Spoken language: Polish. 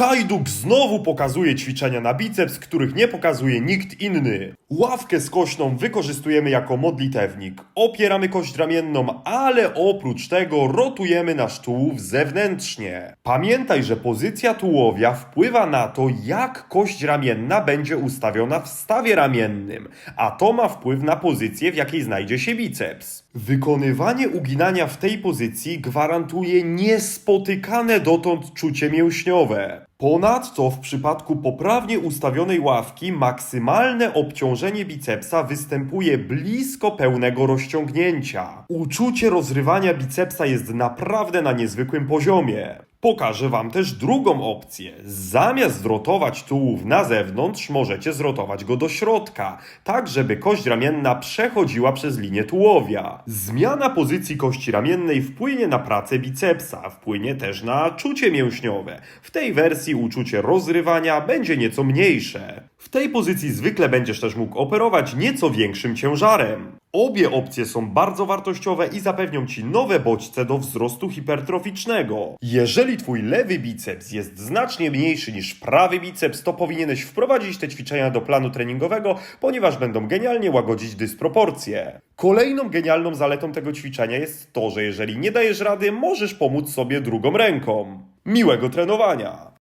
Hajduk znowu pokazuje ćwiczenia na biceps, których nie pokazuje nikt inny. Ławkę skośną wykorzystujemy jako modlitewnik. Opieramy kość ramienną, ale oprócz tego rotujemy nasz tułów zewnętrznie. Pamiętaj, że pozycja tułowia wpływa na to, jak kość ramienna będzie ustawiona w stawie ramiennym, a to ma wpływ na pozycję, w jakiej znajdzie się biceps. Wykonywanie uginania w tej pozycji gwarantuje niespotykane dotąd czucie mięśniowe. Ponadto w przypadku poprawnie ustawionej ławki maksymalne obciążenie bicepsa występuje blisko pełnego rozciągnięcia. Uczucie rozrywania bicepsa jest naprawdę na niezwykłym poziomie. Pokażę Wam też drugą opcję. Zamiast zrotować tułów na zewnątrz, możecie zrotować go do środka, tak żeby kość ramienna przechodziła przez linię tułowia. Zmiana pozycji kości ramiennej wpłynie na pracę bicepsa, wpłynie też na czucie mięśniowe. W tej wersji uczucie rozrywania będzie nieco mniejsze. W tej pozycji zwykle będziesz też mógł operować nieco większym ciężarem. Obie opcje są bardzo wartościowe i zapewnią Ci nowe bodźce do wzrostu hipertroficznego. Jeżeli Twój lewy biceps jest znacznie mniejszy niż prawy biceps, to powinieneś wprowadzić te ćwiczenia do planu treningowego, ponieważ będą genialnie łagodzić dysproporcje. Kolejną genialną zaletą tego ćwiczenia jest to, że jeżeli nie dajesz rady, możesz pomóc sobie drugą ręką. Miłego trenowania!